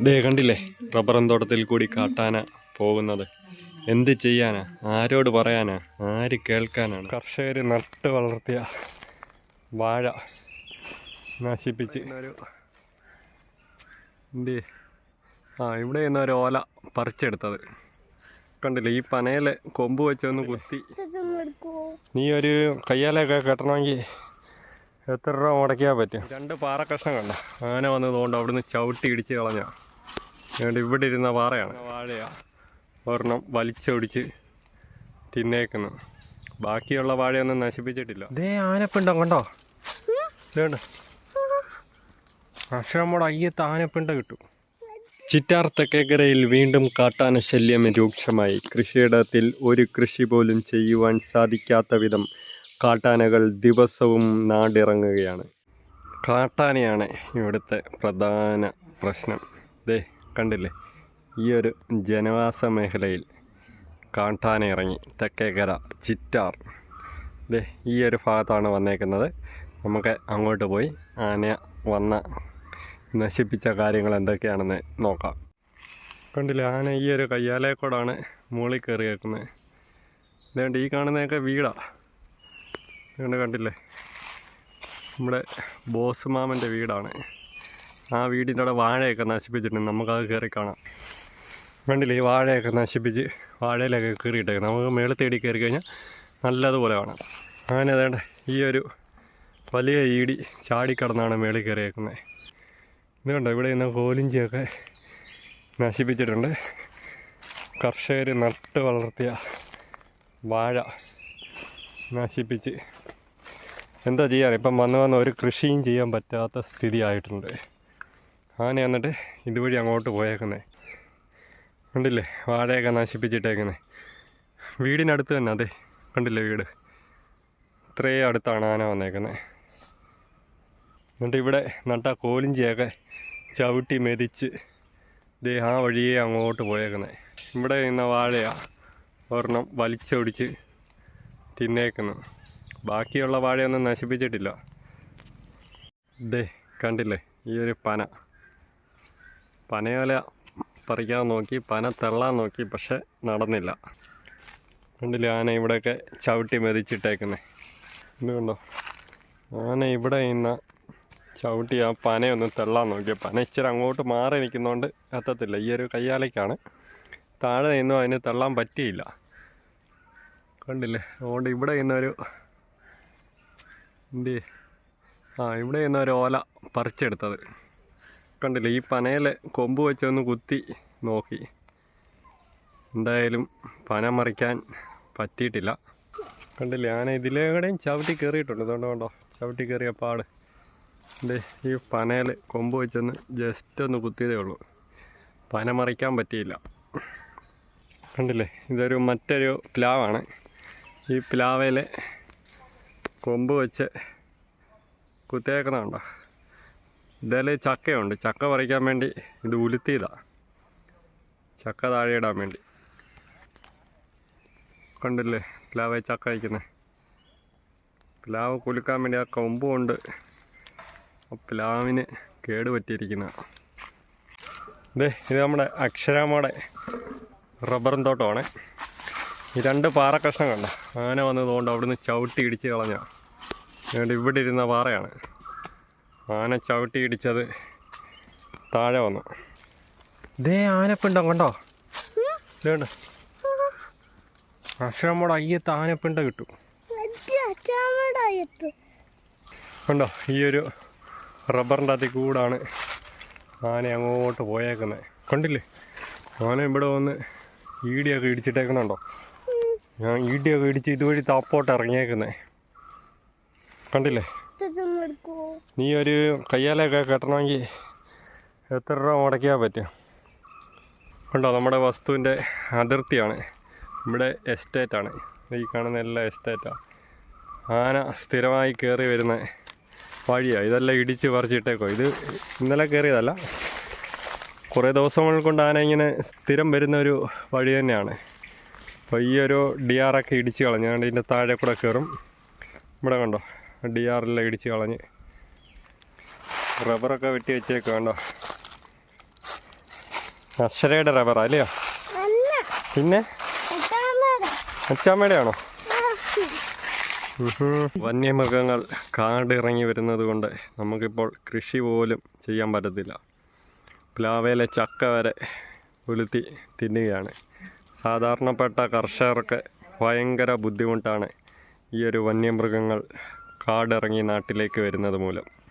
ദേ കണ്ടില്ലേ? റബ്ബറും തോട്ടത്തിൽ കൂടി കാട്ടാന പോകുന്നത്. എന്ത് ചെയ്യാനാ? ആരോട് പറയാനാ? ആര് കേൾക്കാനാണ്? കർഷകർ നട്ട് വളർത്തിയ വാഴ നശിപ്പിച്ച്. എന്ത് ആ ഇവിടെ നിന്ന് ഒരു ഓല പറിച്ചെടുത്തത്. കണ്ടില്ലേ? ഈ പനയിൽ കൊമ്പ് വെച്ചൊന്ന് കുത്തി. നീ ഒരു കയ്യാലൊക്കെ കെട്ടണമെങ്കിൽ എത്ര രൂപ മുടക്കിയാൽ പറ്റും? രണ്ട് പാറ കഷ്ണം കണ്ട ആന വന്നതുകൊണ്ട് അവിടുന്ന് ചവിട്ടി ഇടിച്ച് കളഞ്ഞ അതുകൊണ്ട് ഇവിടെ ഇരുന്ന വാറയാണ് വാഴയാണ് ഒരെണ്ണം വലിച്ചൊടിച്ച് തിന്നേക്കുന്നു. ബാക്കിയുള്ള വാഴയൊന്നും നശിപ്പിച്ചിട്ടില്ല. ഇതേ ആനപ്പിണ്ടം കണ്ടോ? ഇതേണ്ട അക്ഷരമ്മോട് അയ്യത്ത് ആനപ്പിണ്ട കിട്ടും ചിറ്റാർ തെക്കേക്കരയിൽ വീണ്ടും കാട്ടാന ശല്യം രൂക്ഷമായി. കൃഷിയിടത്തിൽ ഒരു കൃഷി പോലും ചെയ്യുവാൻ സാധിക്കാത്ത വിധം കാട്ടാനകൾ ദിവസവും നാടിറങ്ങുകയാണ്. കാട്ടാനയാണ് ഇവിടുത്തെ പ്രധാന പ്രശ്നം. ദേ കണ്ടില്ലേ? ഈ ഒരു ജനവാസ മേഖലയിൽ കാട്ടാന ഇറങ്ങി. തെക്കേക്കര ചിറ്റാർ. ദേ ഈ ഒരു ഭാഗത്താണ് വന്നേക്കുന്നത്. നമുക്ക് അങ്ങോട്ട് പോയി ആന വന്ന നശിപ്പിച്ച കാര്യങ്ങൾ എന്തൊക്കെയാണെന്ന് നോക്കാം. കണ്ടില്ലേ ആന ഈ ഒരു കയ്യാലയക്കോടാണ് മുകളിൽ കയറി കേൾക്കുന്നത് ഇതുകൊണ്ട് ഈ കാണുന്നതൊക്കെ വീടാണ് ഇതുകൊണ്ട് കണ്ടില്ലേ നമ്മുടെ ബോസ് മാമന്റെ വീടാണ്. ആ വീടിന്റെ അവിടെ വാഴയൊക്കെ നശിപ്പിച്ചിട്ടുണ്ട്. നമുക്കത് കയറി കാണാം. കണ്ടില്ലേ? ഈ വാഴയൊക്കെ നശിപ്പിച്ച് വാഴയിലൊക്കെ കയറിയിട്ടേക്ക് നമുക്ക് മേളിൽ തേടി കയറി കഴിഞ്ഞാൽ നല്ലതുപോലെ കാണാം. അങ്ങനെ അതേണ്ട ഈ ഒരു വലിയ ഈടി ചാടിക്കടന്നാണ് മേളിൽ കയറിയേക്കുന്നത്. ഇത് കണ്ടോ? ഇവിടെ ഇന്ന് കോലിഞ്ചിയൊക്കെ നശിപ്പിച്ചിട്ടുണ്ട്. കർഷകർ നട്ട് വളർത്തിയ വാഴ നശിപ്പിച്ച്. എന്താ ചെയ്യാൻ? ഇപ്പം വന്ന് വന്ന് ഒരു കൃഷിയും ചെയ്യാൻ പറ്റാത്ത സ്ഥിതി ആയിട്ടുണ്ട് ആന എന്നിട്ട് ഇതുവഴി അങ്ങോട്ട് പോയേക്കുന്നത് കണ്ടില്ലേ? വാഴയൊക്കെ നശിപ്പിച്ചിട്ടേക്കുന്നത് വീടിനടുത്ത് തന്നെ അതെ. കണ്ടില്ലേ വീട്? ഇത്രയും അടുത്താണ് ആന വന്നേക്കുന്നത് എന്നിട്ട് ഇവിടെ നട്ട കോലിഞ്ചിയൊക്കെ ചവിട്ടി മെതിച്ച് ദേ ആ വഴിയേ അങ്ങോട്ട് പോയേക്കുന്നത് ഇവിടെ നിന്ന വാഴയാ ഒരെണ്ണം വലിച്ചൊടിച്ച് തിന്നേക്കുന്നു. ബാക്കിയുള്ള വാഴയൊന്നും നശിപ്പിച്ചിട്ടില്ല. ദേ കണ്ടില്ലേ? ഈ ഒരു പന. പനയോല പറിക്കാൻ നോക്കി പന തള്ളാൻ നോക്കി പക്ഷെ നടന്നില്ല. കണ്ടില്ല ആന ഇവിടെയൊക്കെ ചവിട്ടി മെതിച്ചിട്ടേക്കുന്നേ. എന്തുകൊണ്ടോ കണ്ടോ ആന ഇവിടെ ഇന്ന് ചവിട്ടി ആ പനയൊന്ന് തള്ളാൻ നോക്കിയ. പന ഇച്ചിരി അങ്ങോട്ട് മാറി നിൽക്കുന്നതുകൊണ്ട് എത്തത്തില്ല. ഈ ഒരു കയ്യാലയ്ക്കാണ്. താഴെ നിന്നും അതിന് തള്ളാൻ പറ്റിയില്ല. കണ്ടില്ലേ? അതുകൊണ്ട് ഇവിടെ ഇന്നൊരു എന്ത് ആ ഇവിടെ ഇന്നൊരു ഓല പറിച്ചെടുത്തത്. കണ്ടില്ലേ ഈ പനയിലെ കൊമ്പ് വെച്ചൊന്ന് കുത്തി നോക്കി. എന്തായാലും പന മറിക്കാൻ പറ്റിയിട്ടില്ല. കണ്ടില്ല ഞാൻ ഇതിലേടെയും ചവിട്ടി കയറിയിട്ടുണ്ട് അതുകൊണ്ട് കണ്ടോ ചവിട്ടി കയറിയ പാട്. ദേ ഈ പനയിൽ കൊമ്പ് വെച്ചൊന്ന് ജസ്റ്റ് ഒന്ന് കുത്തിയതേ ഉള്ളൂ. പന മറിക്കാൻ പറ്റിയില്ല. കണ്ടില്ലേ ഇതൊരു മറ്റൊരു പ്ലാവാണ്. ഈ പ്ലാവയിൽ കൊമ്പ് വെച്ച് കുത്തിയേക്കുന്നതുണ്ടോ ഇതിൽ ചക്കയുണ്ട്. ചക്ക പറിക്കാൻ വേണ്ടി ഇത് ഉലുത്തിയതാണ് ചക്ക താഴെ ഇടാൻ വേണ്ടി. കണ്ടില്ലേ? പ്ലാവ് ചക്ക അയക്കുന്നത് പ്ലാവ് കുലുക്കാൻ വേണ്ടി ആ കൊമ്പ് കൊണ്ട് പ്ലാവിന് കേട് പറ്റിയിരിക്കുന്ന. ഇതേ ഇത് നമ്മുടെ അക്ഷരാമയുടെ റബ്ബറും തോട്ടമാണ്. ഈ രണ്ട് പാറ കഷ്ണം കണ്ട? ആന വന്നതുകൊണ്ട് അവിടുന്ന് ചവിട്ടി ഇടിച്ച് കളഞ്ഞ ഇവിടെ ഇരുന്ന പാറയാണ്. ആന ചവിട്ടി ഇടിച്ചത്. താഴെ വന്നു. ദേ ആനപ്പിണ്ടം കണ്ടോ? ഇതേണ്ട. അക്ഷരമ്മോട് അയ്യത്ത് ആനപ്പിണ്ട കിട്ടും. കണ്ടോ? ഈ ഒരു റബ്ബറിന്റെ അതി കൂടാണ് ആന അങ്ങോട്ട് പോയേക്കുന്നത് കണ്ടില്ലേ? ആന ഇവിടെ വന്ന് ഈടിയൊക്കെ ഇടിച്ചിട്ടേക്കണുണ്ടോ ഞാൻ ഈടിയൊക്കെ ഇടിച്ച് ഇതുവഴി താപ്പോട്ട് ഇറങ്ങിയേക്കുന്നത് കണ്ടില്ലേ? നീ ഒരു കയ്യാലൊക്കെ കെട്ടണമെങ്കിൽ എത്ര രൂപ മുടക്കിയാൽ പറ്റും? കണ്ടോ നമ്മുടെ വസ്തുവിന്റെ അതിർത്തിയാണ്. ഇവിടെ എസ്റ്റേറ്റാണ്. ഈ കാണുന്ന എല്ലാ എസ്റ്റേറ്റാണ് ആന സ്ഥിരമായി കയറി വരുന്ന വഴിയാണ് ഇതെല്ലാം ഇടിച്ച് പറിച്ചിട്ടേക്കോ. ഇത് ഇന്നലെ കയറിയതല്ല. കുറേ ദിവസങ്ങൾ കൊണ്ട് ആന ഇങ്ങനെ സ്ഥിരം വരുന്ന ഒരു വഴി തന്നെയാണ്. അപ്പോൾ ഈ ഒരു ഡി ആറൊക്കെ ഇടിച്ച് കളഞ്ഞാണ്ട് ഇതിന്റെ താഴെ കൂടെ കയറും. ഇവിടെ കണ്ടോ ഡി ആറെല്ലാം ഇടിച്ച് കളഞ്ഞ്. റബ്ബറൊക്കെ വെട്ടി വെച്ചേക്ക് വേണ്ടോ അശ്വരയുടെ റബ്ബറാ അല്ലയോ? അല്ല. പിന്നെ? അച്ചാമ്മയുടെ. ആണോ വന്യമൃഗങ്ങൾ കാടിറങ്ങി വരുന്നത് കൊണ്ട് നമുക്കിപ്പോൾ കൃഷി പോലും ചെയ്യാൻ പറ്റത്തില്ല. പ്ലാവയിലെ ചക്ക വരെ ഉലുത്തി തിന്നുകയാണ്. സാധാരണപ്പെട്ട കർഷകർക്ക് ഭയങ്കര ബുദ്ധിമുട്ടാണ് ഈ ഒരു വന്യമൃഗങ്ങൾ കാടിറങ്ങി നാട്ടിലേക്ക് വരുന്നത് മൂലം.